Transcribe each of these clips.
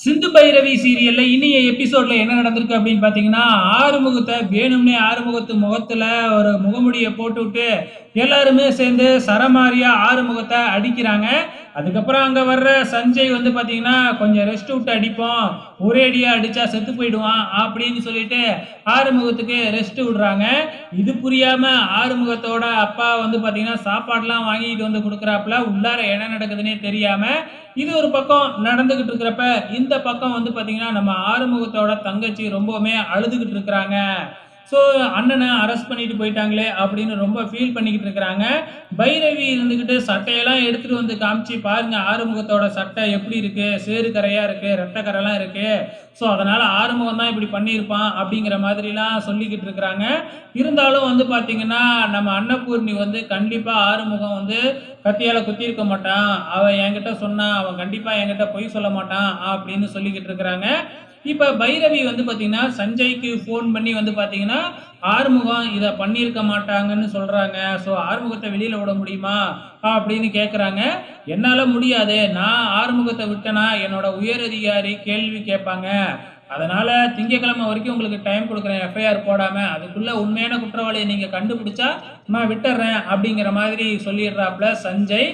சிந்து பைரவி சீரியல்ல இனிய எபிசோட்ல என்ன நடந்திருக்கு அப்படின்னு பாத்தீங்கன்னா ஆறுமுகத்தை வேணும்னே ஆறுமுகத்து முகத்துல ஒரு முகமுடியை போட்டுவிட்டு எல்லாருமே சேர்ந்து சரமாரியா ஆறுமுகத்தை அடிக்கிறாங்க. அதுக்கப்புறம் அங்கே வர்ற சஞ்சய் வந்து பார்த்தீங்கன்னா கொஞ்சம் ரெஸ்ட் விட்டு அடிப்போம். ஒரே அடியாக அடித்தா செத்து போயிடுவான் அப்படின்னு சொல்லிட்டு ஆறுமுகத்துக்கு ரெஸ்ட் விடுறாங்க. இது புரியாமல் ஆறுமுகத்தோட அப்பா வந்து பார்த்தீங்கன்னா சாப்பாடெலாம் வாங்கிட்டு வந்து கொடுக்குறாப்புல. உள்ளார என்ன நடக்குதுன்னே தெரியாமல் இது ஒரு பக்கம் நடந்துக்கிட்டு இருக்கிறப்ப இந்த பக்கம் வந்து பார்த்தீங்கன்னா நம்ம ஆறுமுகத்தோட தங்கச்சி ரொம்பவுமே அழுதுகிட்டு இருக்கிறாங்க. ஸோ அண்ணனை அரெஸ்ட் பண்ணிட்டு போயிட்டாங்களே அப்படின்னு ரொம்ப ஃபீல் பண்ணிக்கிட்டு இருக்கிறாங்க. பைரவி இருந்துக்கிட்டு சட்டையெல்லாம் எடுத்துட்டு வந்து காமிச்சு பாருங்க ஆறுமுகத்தோட சட்டை எப்படி இருக்கு? சேறு கரையாக இருக்கு? ரத்த இருக்கு? ஸோ அதனால ஆறுமுகம் தான் இப்படி பண்ணியிருப்பான் அப்படிங்கிற மாதிரிலாம் சொல்லிக்கிட்டு இருக்கிறாங்க. இருந்தாலும் வந்து பார்த்தீங்கன்னா நம்ம அன்னபூர்ணி வந்து கண்டிப்பாக ஆறுமுகம் வந்து கத்தியால் குத்தியிருக்க மாட்டான். அவன் என்கிட்ட சொன்னான் அவன் கண்டிப்பாக என்கிட்ட பொய் சொல்ல மாட்டான் அப்படின்னு சொல்லிக்கிட்டு இருக்கிறாங்க. இப்போ பைரவி வந்து பார்த்தீங்கன்னா சஞ்சய்க்கு ஃபோன் பண்ணி வந்து பார்த்தீங்கன்னா ஆறுமுகம் இதை பண்ணியிருக்க மாட்டாங்கன்னு சொல்கிறாங்க ஸோ ஆறுமுகத்தை வெளியில் விட முடியுமா? அப்படின்னு கேட்குறாங்க என்னால் முடியாது. நான் ஆறுமுகத்தை விட்டேனா என்னோட உயரதிகாரி கேள்வி கேட்பாங்க. அதனால் திங்கக்கிழமை வரைக்கும் உங்களுக்கு டைம் கொடுக்குறேன். எஃப்ஐஆர் போடாமல் அதுக்குள்ளே உண்மையான குற்றவாளியை நீங்கள் கண்டுபிடிச்சா நான் விட்டுறேன் அப்படிங்கிற மாதிரி சொல்லிடுறாப்புல சஞ்சய்.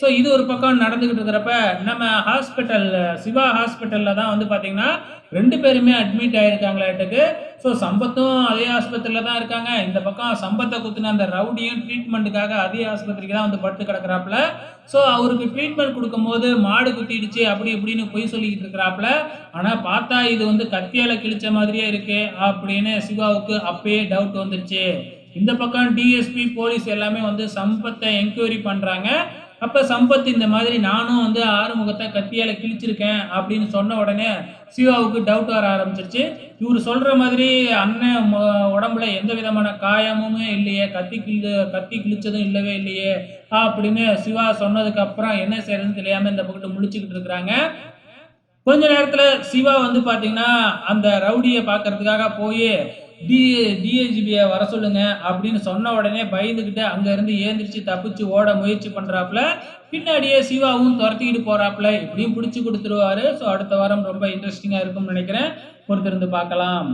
ஸோ இது ஒரு பக்கம் நடந்துக்கிட்டு இருக்கிறப்ப நம்ம ஹாஸ்பிட்டல் சிவா ஹாஸ்பிட்டலில் தான் வந்து பார்த்தீங்கன்னா ரெண்டு பேருமே அட்மிட் ஆகிருக்காங்களாட்டுக்கு ஸோ சம்பத்தும் அதே ஆஸ்பத்திரியில் தான் இருக்காங்க. இந்த பக்கம் சம்பத்தை குத்துன அந்த ரவுடியும் ட்ரீட்மெண்ட்டுக்காக அதே ஆஸ்பத்திரிக்கு தான் வந்து படுத்து கிடக்குறாப்புல. ஸோ அவருக்கு ட்ரீட்மெண்ட் கொடுக்கும்போது மாடு குத்திடுச்சு அப்படி இப்படின்னு பொய் சொல்லிக்கிட்டு இருக்கிறாப்புல. ஆனால் பார்த்தா இது வந்து கத்தியால் கிழிச்ச மாதிரியே இருக்கு அப்படின்னு சிவாவுக்கு அப்பயே டவுட் வந்துருச்சு. இந்த பக்கம் டிஎஸ்பி போலீஸ் எல்லாமே வந்து சம்பத்தை என்கொயரி பண்ணுறாங்க அப்போ சம்பத் இந்த மாதிரி நானும் வந்து ஆறுமுகத்தை கத்தியால் கிழிச்சிருக்கேன் அப்படின்னு சொன்ன உடனே சிவாவுக்கு டவுட் வர ஆரம்பிச்சிருச்சு. இவர் சொல்கிற மாதிரி அண்ணன் உடம்புல எந்த விதமான காயமுமே இல்லையே கத்தி கிழு கத்தி கிழிச்சதும் இல்லவே இல்லையே அப்படின்னு சிவா சொன்னதுக்கு அப்புறம் என்ன செய்யறதுன்னு தெரியாமல் இந்த பக்கத்து முழிச்சுக்கிட்டு இருக்கிறாங்க. கொஞ்ச நேரத்தில் சிவா வந்து பார்த்தீங்கன்னா அந்த ரவுடியை பார்க்கறதுக்காக போய் டி டிஏஜிபியை வர சொல்லுங்க அப்படின்னு சொன்ன உடனே பயந்துக்கிட்டு அங்கேருந்து ஏந்திரிச்சு தப்பிச்சு ஓட முயற்சி பண்ணுறாப்புல பின்னாடியே சிவாவும் துரத்திக்கிட்டு போகிறாப்புல இப்படியும் பிடிச்சி கொடுத்துருவாரு. ஸோ அடுத்த வாரம் ரொம்ப இன்ட்ரெஸ்டிங்காக இருக்கும்னு நினைக்கிறேன். பொறுத்திருந்து பார்க்கலாம்.